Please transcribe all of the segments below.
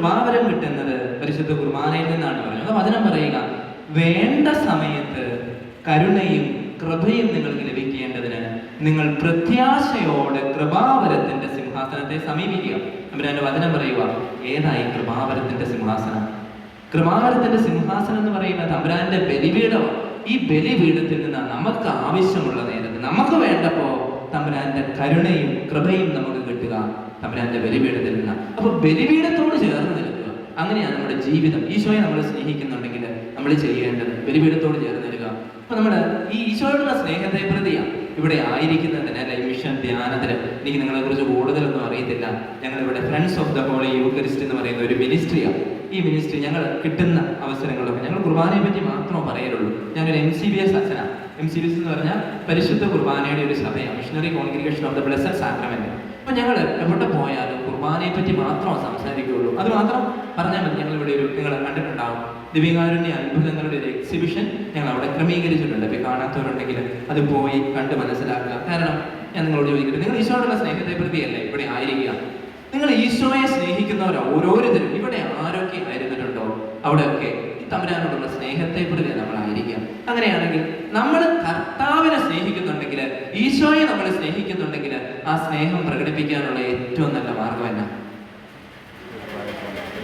കൃപാവരം കിട്ടുന്നത് പരിശുദ്ധ കുർബാനയിൽ നിന്നാണ് പറയുന്നത്. വചനം പറയുക വേണ്ട സമയത്ത് കരുണയും കൃപയും നിങ്ങൾക്ക് ലഭിക്കേണ്ടതിന് നിങ്ങൾ പ്രത്യാശയോടെ കൃപാവരത്തിന്റെ സിംഹാസനത്തെ സമീപിക്കുക. അവരന്റെ വചനം പറയുക ഏതായി കൃപാവരത്തിന്റെ സിംഹാസനം? കൃപാവരത്തിന്റെ സിംഹാസനം എന്ന് പറയുന്നത് തമ്പുരാന്റെ ബലിപീഠമാണ്. ഈ ബലിപീഠത്തിൽ നിന്ന് നമുക്ക് ആവശ്യമുള്ള നേരത്ത് നമുക്ക് വേണ്ടപ്പോ തമ്പുരാന്റെ കരുണയും കൃപയും നമുക്ക് കിട്ടുക. തമ്പുരാന്റെ ബലിപീഠത്തിൽ നിന്ന് അപ്പൊ ബലിപീഠത്തോട് ചേർന്ന് നിൽക്കുക. അങ്ങനെയാണ് നമ്മുടെ ജീവിതം. ഈശോയെ നമ്മൾ സ്നേഹിക്കുന്നുണ്ടെങ്കിൽ നമ്മൾ ചെയ്യേണ്ടത് ബലിപീഠത്തോട് ചേർന്ന് നിൽക്കുക. അപ്പൊ നമ്മൾ ഈ ഈശോയുടെ സ്നേഹത്തെ പ്രതിയാണ് ഇവിടെ ആയിരിക്കുന്നതിന് അല്ലെ മിഷൻ ധ്യാനത്തിന്. എനിക്ക് നിങ്ങളെ കുറിച്ച് കൂടുതലൊന്നും അറിയത്തില്ല. ഞങ്ങൾ ഇവിടെ friends of the holy Eucharist എന്ന് പറയുന്ന ഒരു മിനിസ്ട്രിയാണ് ഈ മിനിസ്ട്രി ഞങ്ങൾ കിട്ടുന്ന അവസരങ്ങളൊക്കെ ഞങ്ങൾ കുർബാനയെ പറ്റി മാത്രമേ പറയലുള്ളൂ. ഞാനൊരു എം സി ബി എസ് അച്ഛനാണ് എം സി ബി എസ് എന്ന് പറഞ്ഞാൽ പരിശുദ്ധ കുർബാനയുടെ ഒരു സഭയാണ് missionary congregation of the blessed sacrament അപ്പൊ ഞങ്ങൾ എവിടെ പോയാലും കുർബാനയെ പറ്റി മാത്രം സംസാരിക്കുകയുള്ളൂ. അത് മാത്രം പറഞ്ഞാൽ മതി. ഞങ്ങൾ ഇവിടെ ഒരു നിങ്ങൾ കണ്ടിട്ടുണ്ടാവും. ദിവികാരുണ്യ അത്ഭുതങ്ങളുടെ ഒരു എക്സിബിഷൻ ഞങ്ങൾ അവിടെ ക്രമീകരിച്ചിട്ടുണ്ട്. ഇപ്പൊ കാണാത്തവരുണ്ടെങ്കിൽ അത് പോയി കണ്ട് മനസ്സിലാക്കുക. കാരണം ഞാൻ നിങ്ങളോട് ചോദിക്കട്ടെ. നിങ്ങൾ ഈശോയുടെ സ്നേഹത്തെ പ്രതിയല്ലേ? ഇവിടെ ആയിരിക്കുക. നിങ്ങൾ ഈശോയെ സ്നേഹിക്കുന്നവർ ഓരോരുത്തരും. ഇവിടെ ആരൊക്കെ ആയിരുന്നിട്ടുണ്ടോ? അവിടെയൊക്കെ തമ്പുരാനോടുള്ള സ്നേഹത്തെ നമ്മൾ ആയിരിക്കാം അങ്ങനെയാണെങ്കിൽ നമ്മൾ കർത്താവിനെ സ്നേഹിക്കുന്നുണ്ടെങ്കിൽ ഈശോയെ നമ്മൾ സ്നേഹിക്കുന്നുണ്ടെങ്കിൽ ആ സ്നേഹം പ്രകടിപ്പിക്കാനുള്ള ഏറ്റവും നല്ല മാർഗം എന്നാ?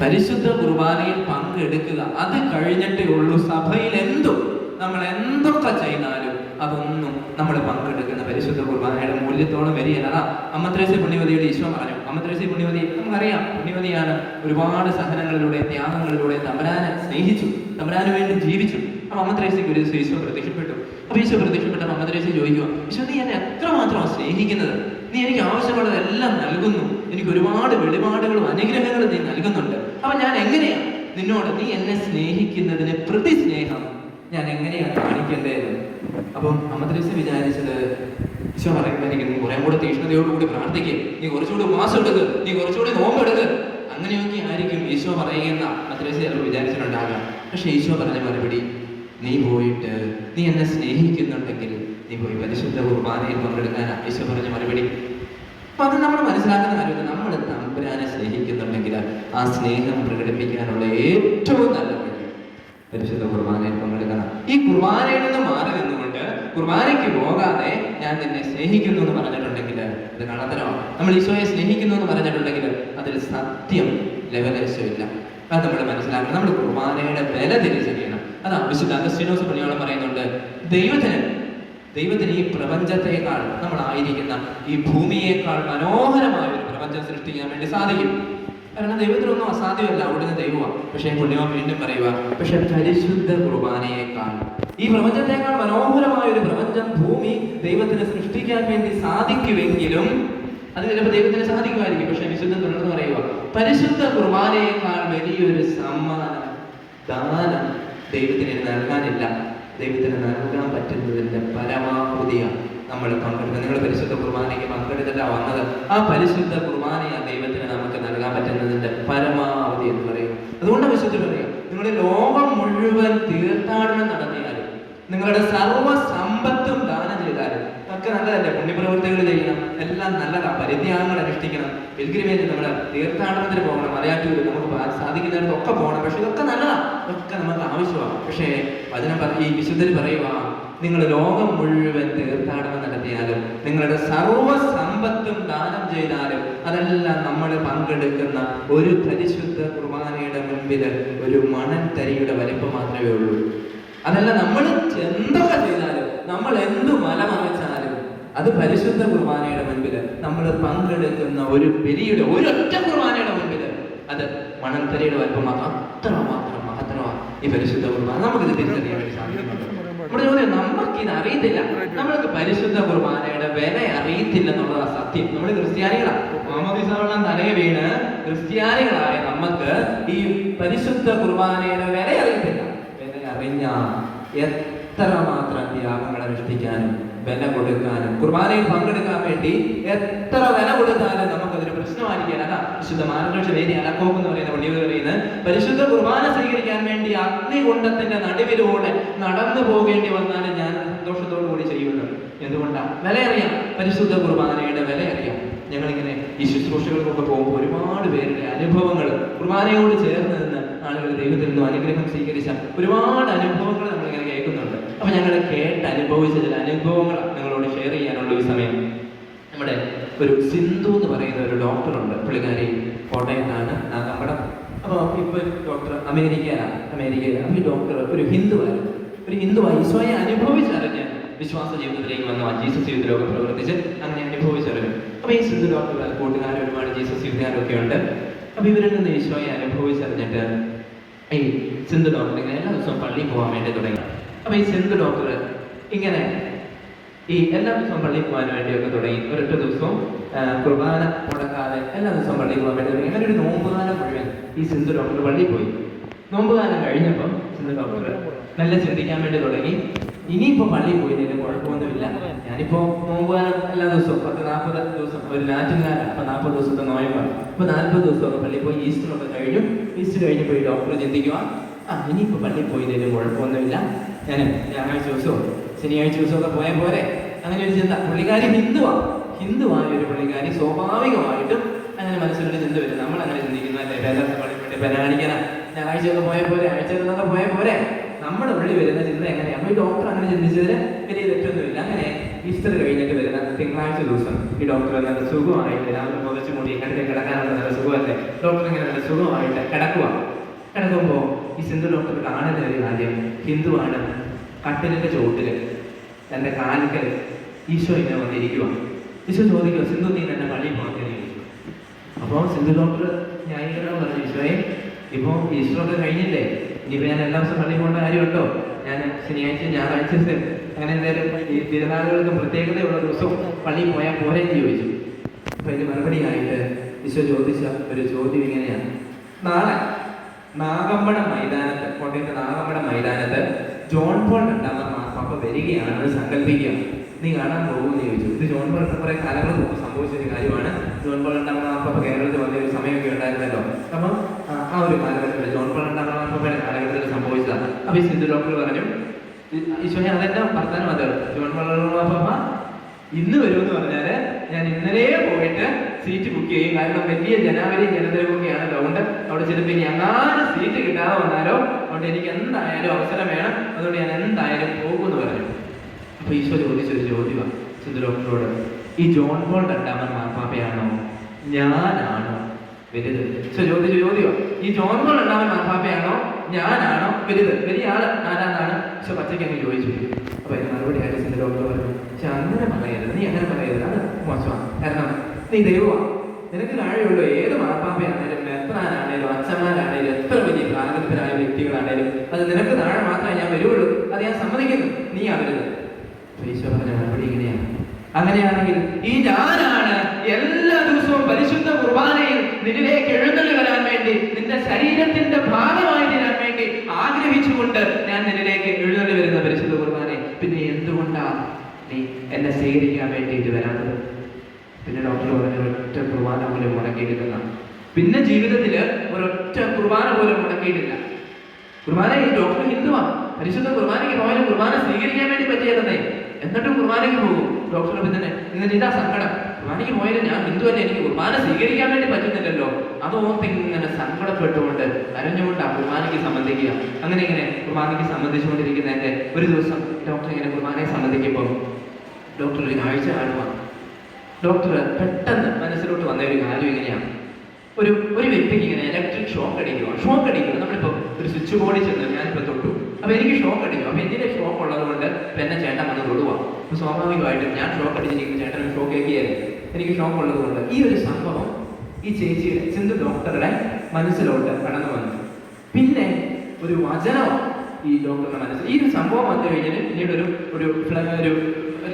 പരിശുദ്ധ കുർബാനയിൽ പങ്കെടുക്കുക. അത് കഴിഞ്ഞിട്ടേ ഉള്ളൂ. സഭയിൽ എന്തും നമ്മൾ എന്തൊക്കെ ചെയ്താലും അതൊന്നും നമ്മൾ പങ്കെടുക്കുന്ന പരിശുദ്ധ കുർബാനയുടെ മൂല്യത്തോളം വരികയല്ല. അതാ അമ്മത്രേസി പുണ്യവതിയുടെ ഈശോ പറഞ്ഞു. അമ്മത്രേസി പുണ്യവതി നമുക്കറിയാം പുണ്യവതിയാണ് ഒരുപാട് സഹനങ്ങളിലൂടെ ത്യാഗങ്ങളിലൂടെ തമ്പരാനെ സ്നേഹിച്ചു തമ്പരാന് വേണ്ടി ജീവിച്ചു. അപ്പൊ അമ്മത്രേസിക്ക് ഒരു ഈശോ പ്രത്യക്ഷപ്പെട്ടു. അപ്പൊ ഈശോ പ്രത്യക്ഷപ്പെട്ട അമ്മത്രേസി ചോദിക്കുക ഈശോ നീ എന്നെ എത്രമാത്രം സ്നേഹിക്കുന്നത്? നീ എനിക്ക് ആവശ്യമുള്ളതെല്ലാം നൽകുന്നു. എനിക്ക് ഒരുപാട് വെളിപാടുകളും അനുഗ്രഹങ്ങളും നീ നൽകുന്നുണ്ട്. അപ്പൊ ഞാൻ എങ്ങനെയാ? നിന്നോട് നീ എന്നെ സ്നേഹിക്കുന്നതിന് പ്രതി സ്നേഹം ഞാൻ എങ്ങനെയാണ് കാണിക്കേണ്ടത്? അപ്പം അമ്മദ്രേസ വിചാരിച്ചത് ഈശോ എനിക്ക് നീ കുറേ കൂടെ തീഷ്ണതയോടുകൂടി പ്രാർത്ഥിക്കും. നീ കുറച്ചുകൂടി മാസം എടുക്ക് നീ കുറച്ചുകൂടി നോമ്പ് എടുക്ക് അങ്ങനെയൊക്കെ ആയിരിക്കും ഈശോ പറയുന്ന മദ്രസ ചിലപ്പോൾ വിചാരിച്ചിട്ടുണ്ടാകാം. പക്ഷെ ഈശോ പറഞ്ഞ മറുപടി നീ പോയിട്ട് നീ എന്നെ സ്നേഹിക്കുന്നുണ്ടെങ്കിൽ നീ പോയി പരിശുദ്ധ കുർബാനയിൽ പങ്കെടുക്കാൻ ഈശോ പറഞ്ഞ മറുപടി. അപ്പൊ അത് നമ്മൾ മനസ്സിലാക്കുന്ന കാര്യം നമ്മൾ തമ്പുരാനെ സ്നേഹിക്കുന്നുണ്ടെങ്കിൽ ആ സ്നേഹം പ്രകടിപ്പിക്കാനുള്ള ഏറ്റവും നല്ല വഴി പരിശുദ്ധ കുർബാനയിൽ പങ്കെടുക്കണം. ഈ കുർബാനയിൽ നിന്ന് മാറി നിന്നുകൊണ്ട് കുർബാനയ്ക്ക് പോകാതെ ഞാൻ നിന്നെ സ്നേഹിക്കുന്നു എന്ന് പറഞ്ഞിട്ടുണ്ടെങ്കിൽ ഇത് കള്ളത്തരമാണ്. നമ്മൾ ഈശോയെ സ്നേഹിക്കുന്നു എന്ന് പറഞ്ഞിട്ടുണ്ടെങ്കിൽ അതിൽ സത്യം ലവലേശമില്ല അത് നമ്മൾ മനസ്സിലാക്കണം. നമ്മൾ കുർബാനയുടെ വില തിരിച്ചറിയണം. അതാ വിശുദ്ധ അഗസ്റ്റിനോസ് പണിയോളം പറയുന്നുണ്ട് ദൈവത്തിന് ദൈവത്തിന് ഈ പ്രപഞ്ചത്തെക്കാൾ നമ്മൾ ആയിരിക്കുന്ന ഈ ഭൂമിയേക്കാൾ മനോഹരമായ ഒരു പ്രപഞ്ചം സൃഷ്ടിക്കാൻ വേണ്ടി സാധിക്കും. കാരണം ദൈവത്തിനൊന്നും അസാധ്യമല്ല അവിടുന്ന് ദൈവമാണ് പക്ഷേ പുണ്യമ വീണ്ടും പറയുക പക്ഷെ പരിശുദ്ധ കുർബാനയേക്കാൾ ഈ പ്രപഞ്ചത്തെക്കാൾ മനോഹരമായ ഒരു പ്രപഞ്ചം ഭൂമി ദൈവത്തിന് സൃഷ്ടിക്കാൻ വേണ്ടി സാധിക്കുമെങ്കിലും അത് ചിലപ്പോൾ ദൈവത്തിന് സാധിക്കുമായിരിക്കും. പക്ഷെ വിശുദ്ധം തുടർന്ന് പറയുക പരിശുദ്ധ കുർബാനയേക്കാൾ വലിയൊരു സമ്മാനം ദാനം ദൈവത്തിന് നൽകാനില്ല. ദൈവത്തിന് നൽകാൻ പറ്റുന്നതിന്റെ പരമാവധിയാണ് നമ്മൾ പങ്കെടുക്കുക നിങ്ങൾ പരിശുദ്ധ കുർബാനയ്ക്ക് പങ്കെടുത്തിട്ടാ വന്നത്. ആ പരിശുദ്ധ കുർബാനയെ ദൈവത്തിന് നമുക്ക് നൽകാൻ പറ്റുന്നതിന്റെ പരമാവധി എന്ന് പറയും. അതുകൊണ്ട് വിശുദ്ധ പറയും നിങ്ങളുടെ ലോകം മുഴുവൻ തീർത്ഥാടനം നടത്തിയാലും നിങ്ങളുടെ സർവ സമ്പത്തും ദാനം ചെയ്താലും ഒക്കെ നല്ലതല്ലേ? പുണ്യപ്രവൃത്തികൾ ചെയ്യണം. എല്ലാം നല്ലതാ. പരിത്യാഗങ്ങൾ അനുഷ്ഠിക്കണം. പിൽഗ്രിമേജ് നമ്മൾ തീർത്ഥാടനത്തിന് പോകണം. മലയാറ്റൂർ നമുക്ക് സാധിക്കുന്നിടത്തൊക്കെ പോകണം. പക്ഷെ ഇതൊക്കെ നല്ലതാണ് ഇതൊക്കെ നമുക്ക് ആവശ്യമാണ്. പക്ഷേ അതിനെ ഈ വിശുദ്ധർ പറയുക നിങ്ങൾ ലോകം മുഴുവൻ തീർത്ഥാടനം നടത്തിയാലും നിങ്ങളുടെ സർവ സമ്പത്തും ദാനം ചെയ്താലും അതെല്ലാം നമ്മൾ പങ്കെടുക്കുന്ന ഒരു പരിശുദ്ധ കുർബാനയുടെ മുൻപിൽ ഒരു മണൻ തരിയുടെ വലിപ്പം മാത്രമേ ഉള്ളൂ. അതല്ല നമ്മൾ എന്തൊക്കെ ചെയ്താലും നമ്മൾ എന്ത് മല മറിച്ചാലും അത് പരിശുദ്ധ കുർബാനയുടെ മുൻപിൽ നമ്മൾ പങ്കെടുക്കുന്ന ഒരു പെരിയുടെ ഒരൊറ്റ കുർബാനയുടെ മുൻപിൽ അത് മണൽത്തരിയുടെ വലിപ്പം മാത്രം അത്ര മാത്രം മഹത്തരമാണ് ഈ പരിശുദ്ധ കുർബാന. നമുക്കിത് തിരിച്ചറിയാൻ വേണ്ടി സാധിക്കുന്നുണ്ട് നമ്മുടെ ചോദ്യം നമുക്ക് ഇത് അറിയത്തില്ല. നമ്മൾക്ക് പരിശുദ്ധ കുർബാനയുടെ വില അറിയത്തില്ല എന്നുള്ളതാണ് സത്യം. നമ്മൾ ക്രിസ്ത്യാനികളാണ്. മാമോദിസ വെള്ളം തലയെ വീണ് ക്രിസ്ത്യാനികളായ നമുക്ക് ഈ പരിശുദ്ധ കുർബാനയുടെ വില അറിയത്തില്ല. വില അറിഞ്ഞ എത്ര മാത്രം ത്യാഗങ്ങൾ അനുഷ്ഠിക്കാനും വില കൊടുക്കാനും കുർബാനയിൽ പങ്കെടുക്കാൻ വേണ്ടി എത്ര വില കൊടുത്താലും നമുക്കതൊരു പ്രശ്നമായിരിക്കാൻ അതാ വിശുദ്ധ മാനദോഷ വേദി അലക്കോപ്പ് എന്ന് പറയുന്ന പറയുന്നത് പരിശുദ്ധ കുർബാന സ്വീകരിക്കാൻ വേണ്ടി അഗ്നികുണ്ടത്തിന്റെ നടുവിലൂടെ നടന്നു പോകേണ്ടി വന്നാലും ഞാൻ സന്തോഷത്തോടു കൂടി ചെയ്യുന്നത് എന്തുകൊണ്ടാണ്? വില അറിയാം പരിശുദ്ധ കുർബാനയുടെ വില അറിയാം ഞങ്ങളിങ്ങനെ ഈ ശുശ്രൂഷകൾക്കൊക്കെ പോകുമ്പോൾ ഒരുപാട് പേരുടെ അനുഭവങ്ങൾ കുർബാനയോട് ചേർന്ന് നിന്ന് ആളുകൾ ദൈവത്തിൽ നിന്നും അനുഗ്രഹം സ്വീകരിച്ച ഒരുപാട് അനുഭവങ്ങൾ നമ്മളിങ്ങനെ കേൾക്കുന്നുണ്ട്. അപ്പൊ ഞങ്ങൾ കേട്ട് അനുഭവിച്ച ചില അനുഭവങ്ങൾ നിങ്ങളോട് ഷെയർ ചെയ്യാനുള്ള ഈ സമയം. നമ്മുടെ ഒരു സിന്ധു എന്ന് പറയുന്ന ഒരു ഡോക്ടറുണ്ട് പുള്ളിക്കാരി കോട്ടയത്താണ്. നാഗമ്പടം അപ്പോൾ ഇപ്പൊ ഡോക്ടർ അമേരിക്കയിലാണ്. അമേരിക്കയിൽ അപ്പോൾ ഈ ഡോക്ടർ ഒരു ഹിന്ദുവായിരുന്നു ഒരു ഹിന്ദുവായി സ്വയം അനുഭവിച്ചറിഞ്ഞ് വിശ്വാസ ജീവിതത്തിലേക്ക് വന്നു. ജീസസ് ജീവിതത്തിലൊക്കെ പ്രവർത്തിച്ച് അങ്ങനെ അനുഭവിച്ചറിഞ്ഞു അപ്പോൾ ഈ സിന്ധു ഡോക്ടർ കൂട്ടുകാരും ഒരുപാട് ജീസസ് ജീവിതകാരൊക്കെ ഉണ്ട്. അപ്പോൾ ഇവരിൽ നിന്ന് ഈശോയെ അനുഭവിച്ചറിഞ്ഞിട്ട് ഈ സിന്ധു ഡോക്ടർ എല്ലാ ദിവസവും പള്ളിയിൽ പോകാൻ വേണ്ടി തുടങ്ങി. അപ്പോൾ ഈ സിന്ധു ഡോക്ടർ ഇങ്ങനെ ഈ എല്ലാ ദിവസവും പള്ളിയിൽ പോകാൻ വേണ്ടിയൊക്കെ തുടങ്ങി. ഒരൊറ്റ ദിവസവും കുർബാന മുടക്കാതെ എല്ലാ ദിവസവും പള്ളിയിൽ പോകാൻ വേണ്ടി തുടങ്ങി. അങ്ങനെ ഒരു നോമ്പുകാലം മുഴുവൻ ഈ സിന്ധു ഡോക്ടർ പള്ളി പോയി. നോമ്പുകാലം കഴിഞ്ഞപ്പം സിന്ധു ഡോക്ടർ നല്ല ചിന്തിക്കാൻ വേണ്ടി തുടങ്ങി. ഇനിയിപ്പോ പള്ളിയിൽ പോയതിന് കുഴപ്പമൊന്നുമില്ല. ഞാനിപ്പോ നോമ്പുകാലം എല്ലാ ദിവസവും പത്ത് നാൽപ്പത് ദിവസം ഒരു നാറ്റുകാലം അപ്പൊ നാൽപ്പത് ദിവസത്തെ നോയമ്പാണ് അപ്പൊ നാൽപ്പത് ദിവസം പള്ളി പോയി ഈസ്റ്റർ ഒക്കെ കഴിഞ്ഞു. ഈസ്റ്റർ കഴിഞ്ഞപ്പോൾ ഈ ഡോക്ടർ ചിന്തിക്കുക ആ ഇനിയിപ്പോ പള്ളിയിൽ പോയതിന് കുഴപ്പമൊന്നുമില്ല. ഞാൻ ഞായറാഴ്ച ദിവസവും ശനിയാഴ്ച ദിവസമൊക്കെ പോയ പോലെ അങ്ങനെ ഒരു ചിന്ത. പുള്ളിക്കാരി ഹിന്ദുവാണ് ഹിന്ദുവായ ഒരു പുള്ളിക്കാരി സ്വാഭാവികമായിട്ടും അങ്ങനെ മനസ്സിലൊരു ചിന്ത വരും. നമ്മൾ അങ്ങനെ ചിന്തിക്കുന്ന അല്ലേ വേദാന്ത പള്ളി ഞായറാഴ്ച ഒക്കെ ഞായറാഴ്ചയൊക്കെ പോലെ ആഴ്ച ഒക്കെ പോയ പോലെ നമ്മുടെ ഉള്ളിൽ വരുന്ന ചിന്ത എങ്ങനെയാണ് ഈ ഡോക്ടർ അങ്ങനെ ചിന്തിച്ചതിന് വലിയ തെറ്റൊന്നുമില്ല. അങ്ങനെ ഈസ്റ്റർ കഴിഞ്ഞിട്ട് വരുന്ന തിങ്കളാഴ്ച ദിവസം ഈ ഡോക്ടർ നല്ല സുഖമായിട്ട് രാവിലെ പുതച്ചു മൂടി കിടക്കെ കിടക്കാനുള്ള നല്ല സുഖമല്ലേ? ഡോക്ടർ ഇങ്ങനെ നല്ല സുഖമായിട്ട് കിടക്കുക കിടക്കുമ്പോൾ ഈ സിന്ധു ഡോക്ടർ കാണുന്ന ഒരു കാര്യം. ഹിന്ദുവാണ്. കട്ടിലിന്റെ ചുവട്ടിൽ തന്റെ കാലിക്കൽ ഈശോ ഇങ്ങനെ വന്നിരിക്കുവാണ് ഈശോ ചോദിക്കുക സിന്ധു നീ തന്നെ പോകത്തില്ല ചോദിച്ചു അപ്പോൾ സിന്ധു ഡോക്ടർ ന്യായീകരണം പറഞ്ഞു ഈശോയെ ഇപ്പോൾ ഈസ്റ്ററൊക്കെ കഴിഞ്ഞില്ലേ? ഇനിയിപ്പോൾ ഞാൻ എല്ലാ ദിവസം പള്ളിയിൽ പോകേണ്ട കാര്യമുണ്ടോ? ഞാൻ ശനിയാഴ്ച ഞായറാഴ്ച അങ്ങനെ എന്തായാലും ഈ തിരുനാളുകൾക്ക് പ്രത്യേകതയുള്ള ദിവസവും പള്ളിയിൽ പോയാൽ പോരെ എന്ന് ചോദിച്ചു. അപ്പൊ ഇതിന് മറുപടിയായിട്ട് ഈശോ ചോദിച്ച ഒരു ചോദ്യം ഇങ്ങനെയാണ്. നാളെ നാഗമ്പട മൈതാനത്ത് കോട്ടയത്തെ നാഗമ്പട മൈതാനത്ത് ജോൺ പോൾ രണ്ടാമത്തെ മാർപ്പാപ്പ വരികയാണെന്ന് സങ്കല്പിക്കുക. നീ കാണാൻ പോകുമെന്ന് ചോദിച്ചു. ഇത് ജോൺ പോൾ കുറെ കാലങ്ങൾ മുമ്പ് സംഭവിച്ച ഒരു കാര്യമാണ്. ജോൺ പോൾ രണ്ടാമത്തെ മാർപ്പാപ്പ കേരളത്തിൽ വന്ന ഒരു സമയമൊക്കെ ഉണ്ടായിരുന്നല്ലോ. അപ്പം ആ, ഒരു കാലഘട്ടത്തിൽ ജോൺ പോൾ രണ്ടാമത്തെ മാർപ്പാപ്പയുടെ കാലഘട്ടത്തിൽ സംഭവിച്ചതാണ് അപ്പൊ ഈ സിന്ധു ഡോക്ടർ പറഞ്ഞു ഈശോയെ അതെന്നെ വർത്താനം അത്? ജോൺ പോൾ രണ്ടാമത്തെ മാർപ്പാപ്പ ഇന്ന് വരുമെന്ന് പറഞ്ഞാൽ ഞാൻ ഇന്നലെ പോയിട്ട് സീറ്റ് ബുക്ക് ചെയ്യും കാരണം വലിയ ജനാവലി ജനതിരക്കൊക്കെയാണ് അതുകൊണ്ട് അവിടെ ചിലപ്പോൾ ഇനി എങ്ങാനും സീറ്റ് കിട്ടാതെ വന്നാലോ? അതുകൊണ്ട് എനിക്ക് എന്തായാലും അവസരം വേണം. അതുകൊണ്ട് ഞാൻ എന്തായാലും പോകും എന്ന് പറഞ്ഞു. അപ്പൊ ഈശോ ചോദിച്ചൊരു ചോദ്യമാണ് സിന്ധു ഡോക്ടറോട് ഈ ജോൺ പോൾ രണ്ടാമൻ മാർപ്പാപ്പയാണോ? ഞാനാണോ? വലുത്. ഈശോ ചോദിച്ച ചോദ്യമാണ് ഈ ജോൺ പോൾ രണ്ടാമൻ മാർപ്പാപ്പയാണോ? ഞാനാണോ? വലുത്. വലിയ ആൾ. ആരാന്നാണ് പക്ഷെ പച്ചയ്ക്ക് അങ്ങ് ചോദിച്ചു. അപ്പൊ മറുപടി ആയിട്ട് സിന്ധു ഡോക്ടർ പറഞ്ഞു. പക്ഷെ അങ്ങനെ പറയരുത്. നീ അങ്ങനെ പറയരുത്. അത് മോശമാണ്. കാരണം നീ ദൈവമാണ് നിനക്ക് താഴെയുള്ള ഏത് മാർപ്പാപ്പയാണേലും മെത്രാനാണേലും അച്ഛന്മാരാണേലും എത്ര വലിയ പ്രാഗൽഭ്യരായ വ്യക്തികളാണേലും അത് നിനക്ക് താഴെ മാത്രമേ ഞാൻ വരുള്ളൂ അത് ഞാൻ സമ്മതിക്കുന്നു. നീ അവരുത്. ഈശോ മറുപടി ഇങ്ങനെയാണ്. അങ്ങനെയാണെങ്കിൽ ഈ ഞാനാണ് എല്ലാ ദിവസവും പരിശുദ്ധ കുർബാനയിൽ നിന്നിലേക്ക് എഴുന്നള്ളി വരാൻ വേണ്ടി നിന്റെ ശരീരത്തിന്റെ ഭാഗമായി തീരാൻ വേണ്ടി ആഗ്രഹിച്ചുകൊണ്ട് ഞാൻ നിന്നിലേക്ക് എഴുന്നള്ളി വരുന്ന പരിശുദ്ധ കുർബാനയെ പിന്നെ എന്തുകൊണ്ടാ നീ എന്നെ സ്വീകരിക്കാൻ വേണ്ടിയിട്ട് വരാത്തത് പിന്നെ ഡോക്ടർ പറഞ്ഞ ഒരൊറ്റ കുർബാന പോലും മുടക്കിയിട്ടില്ല പിന്നെ ജീവിതത്തിൽ ഒരൊറ്റ കുർബാന പോലും മുടക്കിയിട്ടില്ല. കുർബാന ഈ ഡോക്ടർ ഹിന്ദുവാണ് പരിശുദ്ധ കുർബാനയ്ക്ക് പോയാലും കുർബാന സ്വീകരിക്കാൻ വേണ്ടി പറ്റിയതെന്നേ എന്നിട്ടും കുർബാനയ്ക്ക് പോകും. ഡോക്ടർ പിന്നെ എന്നിട്ട് ഇതാ സങ്കടം. കുർബാനയ്ക്ക് പോയാലും ഞാൻ ഹിന്ദു തന്നെ എനിക്ക് കുർബാന സ്വീകരിക്കാൻ വേണ്ടി പറ്റുന്നില്ലല്ലോ. അത് ഓർത്ത് ഇങ്ങനെ സങ്കടപ്പെട്ടുകൊണ്ട് കരഞ്ഞുകൊണ്ട് കുർബാനയ്ക്ക് സംബന്ധിക്കുക. അങ്ങനെ ഇങ്ങനെ കുർബാനയ്ക്ക് സംബന്ധിച്ചുകൊണ്ടിരിക്കുന്നതിന്റെ ഒരു ദിവസം ഡോക്ടർ ഇങ്ങനെ കുർബാനയെ സംബന്ധിക്കുമ്പോൾ ഡോക്ടർ ഒരു കാഴ്ച കാണുവാണ് ഡോക്ടർ പെട്ടെന്ന് മനസ്സിലോട്ട് വന്ന ഒരു കാര്യം ഇങ്ങനെയാണ്. ഒരു ഒരു വ്യക്തിക്ക് ഇങ്ങനെ ഇലക്ട്രിക് ഷോക്ക് അടിക്കുക ഷോക്ക് അടിക്കുക നമ്മളിപ്പോ ഒരു സ്വിച്ച് ബോർഡിൽ ചെന്ന് ഞാനിപ്പോ തൊട്ടു. അപ്പൊ എനിക്ക് ഷോക്ക് അടിക്കും. അപ്പൊ എന്തിന്റെ ഷോക്ക് ഉള്ളത് കൊണ്ട് ഇപ്പൊ എന്നെ ചേട്ടൻ വന്ന് തൊടുവാ. സ്വാഭാവികമായിട്ടും ഞാൻ ഷോക്ക് അടിച്ചിരിക്കുന്ന ചേട്ടൻ ഷോക്ക് ഏക്കിയായിരുന്നു എനിക്ക് ഷോക്ക് ഉള്ളത് കൊണ്ട് ഈ ഒരു സംഭവം ഈ ചേച്ചിയുടെ സിന്ധു ഡോക്ടറുടെ മനസ്സിലോട്ട് കടന്നു വന്നു. പിന്നെ ഒരു വചനവും ഈ ഡോക്ടറുടെ മനസ്സിൽ ഈ ഒരു സംഭവം വന്നു കഴിഞ്ഞാൽ പിന്നീട് ഒരു ഒരു ഒരു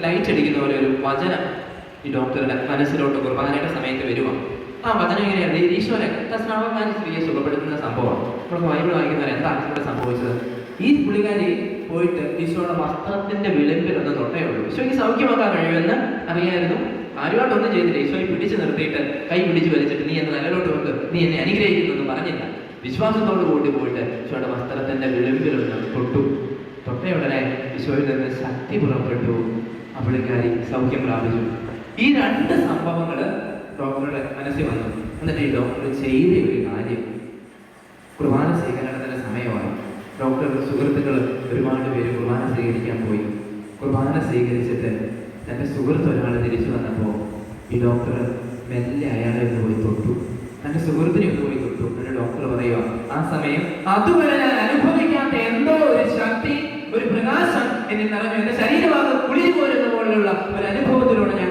ലൈറ്റ് അടിക്കുന്ന പോലെ ഒരു വചനം ഈ ഡോക്ടറുടെ മനസ്സിലോട്ട് കുർബാനയുടെ സമയത്ത് വരുക ആ വചനം ഇങ്ങനെയാണ് ഈ കൃഷ്ണാവന്മാർ സ്ത്രീയെ സുഖപ്പെടുത്തുന്ന സംഭവം നമ്മൾ ബൈബിൾ വായിക്കുന്നവർ എന്താണ് ഇവിടെ സംഭവിച്ചത്? ഈ പുള്ളിക്കാരി പോയിട്ട് ഈശോയുടെ വസ്ത്രത്തിന്റെ വിളിമ്പിൽ ഒന്ന് തൊട്ടേ ഉള്ളൂ. ഈശോയ്ക്ക് സൗഖ്യമാക്കാൻ കഴിയുമെന്ന് അറിയായിരുന്നു. ആരുമായിട്ടൊന്നും ചെയ്തില്ല. ഈശോയെ പിടിച്ചു നിർത്തിയിട്ട് കൈ പിടിച്ചു വലിച്ചിട്ട് നീ എന്നെ നല്ലലോട്ട് വെക്ക്. നീ എന്നെ അനുഗ്രഹിക്കുന്നു പറഞ്ഞില്ല. വിശ്വാസത്തോട് കൂടി പോയിട്ട് ഈശോയുടെ വസ്ത്രത്തിന്റെ വിളിമ്പിൽ ഒന്ന് തൊട്ടു. തൊട്ടേ ഉടനെ ഈശോയിൽ നിന്ന് ശക്തി പുറപ്പെട്ടു. ആ പുള്ളിക്കാരി സൗഖ്യം പ്രാപിച്ചു. ഈ രണ്ട് സംഭവങ്ങൾ ഡോക്ടറുടെ മനസ്സിൽ വന്നു. എന്നിട്ട് ഈ ഡോക്ടർ ചെയ്ത ഒരു കാര്യം കുർബാന സ്വീകരണത്തിന്റെ സമയമാണ് ഡോക്ടർ സുഹൃത്തുക്കൾ ഒരുപാട് പേര് കുർബാന സ്വീകരിക്കാൻ പോയി. കുർബാന സ്വീകരിച്ചിട്ട് തന്റെ സുഹൃത്ത് ഒരാൾ തിരിച്ചു വന്നപ്പോൾ ഈ ഡോക്ടർ മെല്ലെ അയാളെ പോയി തൊട്ടു. തന്റെ സുഹൃത്തിനെ പോയി തൊട്ടു. എന്നിട്ട് ഡോക്ടർ പറയുക ആ സമയം അതുവരെ ഞാൻ അനുഭവിക്കാത്ത എന്തോ ഒരു ശക്തി ഒരു പ്രകാശം എന്നെ നിറഞ്ഞു എന്റെ ശരീരഭാഗം കുളിരി പോലുള്ള ഒരു അനുഭവത്തിലൂടെ ഞാൻ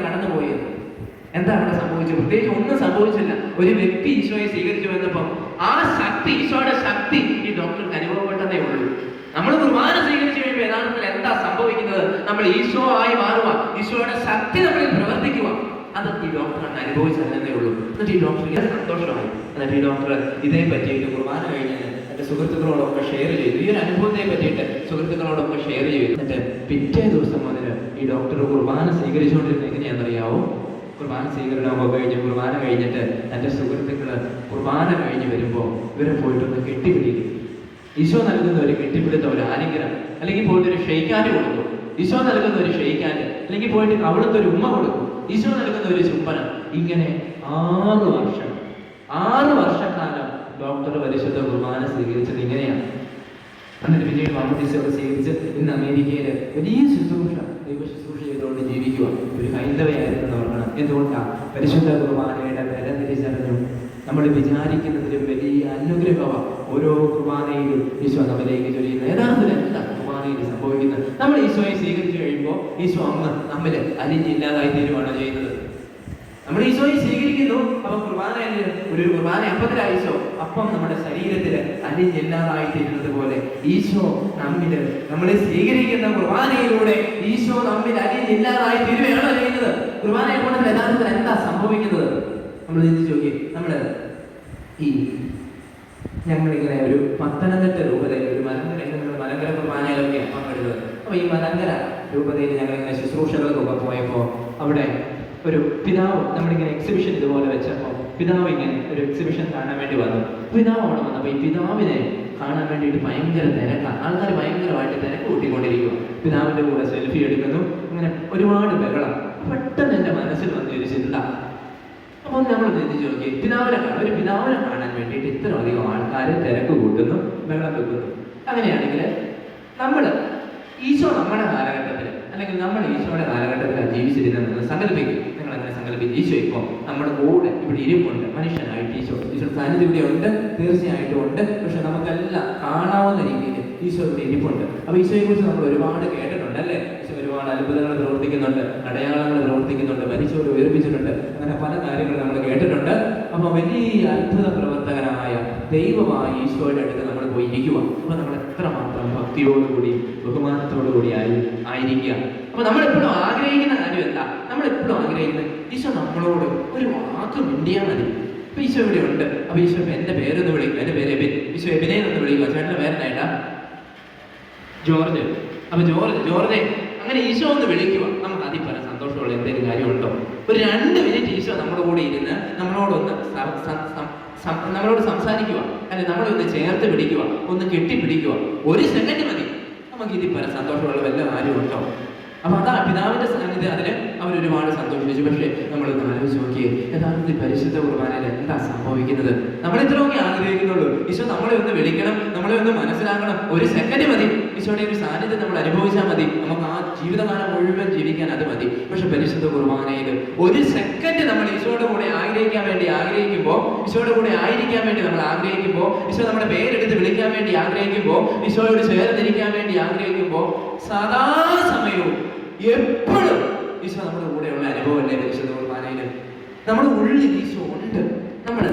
എന്താ അവിടെ സംഭവിച്ചത്? പ്രത്യേകിച്ച് ഒന്നും സംഭവിച്ചില്ല. ഒരു വ്യക്തി ഈശോയെ സ്വീകരിച്ചു വന്നപ്പോൾ ആ ശക്തി ഈശോയുടെ ശക്തി ഈ ഡോക്ടർക്ക് അനുഭവപ്പെട്ടതേ ഉള്ളൂ. നമ്മൾ കുർബാന സ്വീകരിച്ചു കഴിയുമ്പോൾ യഥാർത്ഥത്തിൽ എന്താ സംഭവിക്കുന്നത്? നമ്മൾ ഈശോ ആയി മാറുക. ഈശോയുടെ ശക്തി നമ്മളിൽ പ്രവർത്തിക്കുക. അത് ഈ ഡോക്ടർ അന്ന് അനുഭവിച്ചതല്ലേ ഉള്ളൂ. എന്നിട്ട് ഈ ഡോക്ടർക്ക് സന്തോഷമായി. എന്നിട്ട് ഈ ഡോക്ടർ ഇതേ പറ്റിയിട്ട് കുർബാന കഴിഞ്ഞാൽ എന്റെ സുഹൃത്തുക്കളോടൊക്കെ ഷെയർ ചെയ്തു. ഈ ഒരു അനുഭവത്തെ പറ്റിയിട്ട് സുഹൃത്തുക്കളോടൊക്കെ ഷെയർ ചെയ്തു. എന്നിട്ട് പിറ്റേ ദിവസം മുതൽ ഈ ഡോക്ടർ കുർബാന സ്വീകരിച്ചുകൊണ്ടിരുന്നത് എങ്ങനെയാണെന്നറിയാവോ? കുർബാന സ്വീകരണമൊക്കെ കഴിഞ്ഞ് കുർബാന കഴിഞ്ഞിട്ട് തന്റെ സുഹൃത്തുക്കൾ കുർബാന കഴിഞ്ഞ് വരുമ്പോൾ ഇവരെ പോയിട്ടൊന്ന് കെട്ടിപ്പിടിക്കും. ഈശോ നൽകുന്ന ഒരു കെട്ടിപ്പിടുത്ത ഒരു ആലിംഗനം അല്ലെങ്കിൽ പോയിട്ട് ഒരു ഷെയ്ക്കാൻഡ് കൊടുക്കും. ഈശോ നൽകുന്ന ഒരു ഷെയ്ക്കാൻഡ് അല്ലെങ്കിൽ പോയിട്ട് അവിടുത്തെ ഒരു ഉമ്മ കൊടുക്കും. ഈശോ നൽകുന്ന ഒരു ചുംബനം ഇങ്ങനെ ആറ് വർഷം ആറ് വർഷക്കാലം ഡോക്ടർ പരിശുദ്ധ കുർബാന സ്വീകരിച്ചത് ഇങ്ങനെയാണ്. എന്നിട്ട് പിന്നീട് മാമോദീസയൊക്കെ സ്വീകരിച്ച് ഇന്ന് അമേരിക്കയിലെ വലിയ ശുശ്രൂഷ. ദൈവ ശുശ്രൂഷ ചെയ്തുകൊണ്ട് ജീവിക്കുക ഒരു ഹൈന്ദവയായിരുന്നു എന്ന് ഓർക്കണം എന്തുകൊണ്ടാണ് പരിശുദ്ധ കുർബാനയുടെ വില തിരിച്ചറിഞ്ഞു നമ്മൾ വിചാരിക്കുന്നതിലും വലിയ അനുഗ്രഹമാണ് ഓരോ കുർബാനയിലും ഈശോ നമ്മിലേക്ക് ചൊല്ലുന്നത് യഥാർത്ഥത്തിൽ എന്താ കുർബാനയിൽ സംഭവിക്കുന്നത്. നമ്മൾ ഈശോയെ സ്വീകരിച്ചു കഴിയുമ്പോൾ ഈശോ അന്ന് നമ്മിൽ അലിഞ്ഞില്ലാതായി തീരുവാണ് ചെയ്യുന്നത്. നമ്മൾ ഈശോയെ സ്വീകരിക്കുന്നു. അപ്പൊ കുർബാന ഒരു കുർബാന അപ്പത്തിലായിശോ അപ്പം നമ്മുടെ ശരീരത്തിൽ അലിഞ്ഞില്ലാതായി തീരുന്നത് പോലെ ഈശോ നമ്മിൽ നമ്മളെ സ്വീകരിക്കുന്ന കുർബാനയിലൂടെ ഈശോ നമ്മിൽ അലിഞ്ഞില്ലാതായി തീരുകയാണോ ചെയ്യുന്നത്. കുർബാനയെ കൊണ്ട് യഥാർത്ഥത്തിൽ എന്താ സംഭവിക്കുന്നത്? നമ്മൾ ചിന്തിച്ചു നോക്കി. നമ്മൾ ഈ ഞങ്ങളിങ്ങനെ ഒരു പത്തനംതിട്ട രൂപതയിൽ ഒരു മലങ്കര മലങ്കര കുർബാനയിലൊക്കെ പങ്കെടുത്തത്. അപ്പൊ ഈ മലങ്കര രൂപതയിൽ ഞങ്ങൾ ഇങ്ങനെ ശുശ്രൂഷകൾക്കൊക്കെ പോയപ്പോൾ അവിടെ ഒരു പിതാവ് നമ്മളിങ്ങനെ എക്സിബിഷൻ ഇതുപോലെ വെച്ചപ്പോൾ പിതാവ് ഇങ്ങനെ ഒരു എക്സിബിഷൻ കാണാൻ വേണ്ടി വന്നു. പിതാവ് അവിടെ വന്നപ്പോൾ ഈ പിതാവിനെ കാണാൻ വേണ്ടിയിട്ട് ഭയങ്കര തിരക്കാണ് ആൾക്കാർ ഭയങ്കരമായിട്ട് തിരക്ക് കൂട്ടിക്കൊണ്ടിരിക്കുക പിതാവിന്റെ കൂടെ സെൽഫി എടുക്കുന്നു. അങ്ങനെ ഒരുപാട് ബഹളം. പെട്ടെന്ന് എന്റെ മനസ്സിൽ വന്ന ഒരു ചിന്ത അപ്പോൾ നമ്മൾ ചിന്തിച്ചു നോക്കി പിതാവിനെ കാണാൻ ഒരു പിതാവിനെ കാണാൻ വേണ്ടിയിട്ട് ഇത്ര അധികം ആൾക്കാർ തിരക്ക് കൂട്ടുന്നു ബഹളം വെക്കുന്നു. അങ്ങനെയാണെങ്കിൽ നമ്മൾ ഈശോ നമ്മുടെ കാലഘട്ടത്തിൽ അല്ലെങ്കിൽ നമ്മൾ ഈശോയുടെ കാലഘട്ടത്തിലാണ് ജീവിച്ചിരുന്നതെന്ന് സങ്കല്പിക്കും. സങ്കല്പിക്കും ഈശോ ഇപ്പോൾ നമ്മുടെ കൂടെ ഇവിടെ ഇരിപ്പുണ്ട്. മനുഷ്യനായിട്ട് ഈശോ. ഈശോ സാന്നിധ്യം ഇവിടെ ഉണ്ട് തീർച്ചയായിട്ടും ഉണ്ട്. പക്ഷെ നമുക്കെല്ലാം കാണാവുന്ന രീതിയിൽ ഈശോ ഇവിടെ ഇരിപ്പുണ്ട്. അപ്പൊ ഈശോയെ കുറിച്ച് നമ്മൾ ഒരുപാട് കേട്ടിട്ടുണ്ട് അല്ലേ? ഈശോ ഒരുപാട് അത്ഭുതങ്ങൾ പ്രവർത്തിക്കുന്നുണ്ട് അടയാളങ്ങൾ പ്രവർത്തിക്കുന്നുണ്ട് മരിച്ചവർ ഉയർപ്പിച്ചിട്ടുണ്ട് അങ്ങനെ പല കാര്യങ്ങളും നമ്മൾ കേട്ടിട്ടുണ്ട്. അപ്പൊ വലിയ അത്ഭുത പ്രവർത്തകനായ ദൈവമായ ഈശോയുടെ അടുത്ത് നമ്മൾ പോയി ഇരിക്കുക അപ്പൊ നമ്മൾ എത്രമാത്രം ഭക്തിയോടുകൂടി ബഹുമാനത്തോടുകൂടി ആയി ആയിരിക്കുക. അപ്പൊ നമ്മൾ എപ്പോഴും ആഗ്രഹിക്കുന്ന കാര്യം എന്താ നമ്മൾ എപ്പോഴും ആഗ്രഹിക്കുന്നത് ഈശോ നമ്മളോട് ഒരു വാക്ക് മിണ്ടിയാൽ മതി. അപ്പൊ ഈശോ ഇവിടെ ഉണ്ട്. അപ്പൊ ഈശോ എന്റെ പേരൊന്ന് വിളിക്കും. എന്റെ പേര് എബിൻ. ഈശോ എബിനെ ഒന്ന് വിളിക്കുക. ചേട്ടന്റെ പേരെന്നായിട്ടാ ജോർജ്. അപ്പൊ ജോർജ് ജോർജെ അങ്ങനെ ഈശോ ഒന്ന് വിളിക്കുക. നമുക്ക് അതിൽ പറയാം സന്തോഷമുള്ള എന്തെങ്കിലും കാര്യമുണ്ടോ? ഒരു രണ്ട് മിനിറ്റ് ഈശോ നമ്മുടെ കൂടെ ഇരുന്ന് നമ്മളോടൊന്ന് നമ്മളോട് സംസാരിക്കുക അല്ലെ നമ്മളെ ഒന്ന് ചേർത്ത് പിടിക്കുക ഒന്ന് കെട്ടിപ്പിടിക്കുക ഒരു സെക്കൻഡ് മതി. നമുക്ക് ഇതിൽ പല സന്തോഷമുള്ള വല്ല കാര്യമുണ്ടോ അപ്പൊ അതാ പിതാവിന്റെ സാന്നിധ്യം. അതിന് അവർ ഒരുപാട് സന്തോഷിച്ചു. പക്ഷേ നമ്മൾ ആലോചിച്ച് നോക്കിയേ യഥാർത്ഥത്തിൽ പരിശുദ്ധ കുർബാനയിൽ എന്താ സംഭവിക്കുന്നത്? നമ്മൾ ഇത്രയൊക്കെ ആഗ്രഹിക്കുന്നുള്ളൂ. ഈശോ നമ്മളെ ഒന്ന് വിളിക്കണം നമ്മളെ ഒന്ന് മനസ്സിലാക്കണം. ഒരു സെക്കൻഡ് മതി. ഈശോയുടെ ഒരു സാന്നിധ്യം നമ്മൾ അനുഭവിച്ചാൽ മതി. നമുക്ക് ആ ജീവിതകാലം മുഴുവൻ ജീവിക്കാൻ അത് മതി. പക്ഷെ പരിശുദ്ധ കുർബാനയിൽ ഒരു സെക്കൻഡ് നമ്മൾ ഈശോയുടെ കൂടെ ആഗ്രഹിക്കാൻ വേണ്ടി ആഗ്രഹിക്കുമ്പോൾ ഈശോയുടെ കൂടെ ആയിരിക്കാൻ വേണ്ടി നമ്മൾ ആഗ്രഹിക്കുമ്പോൾ ഈശോ നമ്മുടെ പേരെടുത്ത് വിളിക്കാൻ വേണ്ടി ആഗ്രഹിക്കുമ്പോൾ ഈശോയോട് ചേർന്നിരിക്കാൻ വേണ്ടി ആഗ്രഹിക്കുമ്പോൾ സദാ സമയവും എപ്പോഴും ഈശോ നമ്മുടെ കൂടെയുള്ള അനുഭവമല്ലേ പരിശുദ്ധ കുർബാനയിൽ നമ്മുടെ ഉള്ളിൽ ഈശോ ഉണ്ട്. നമ്മൾ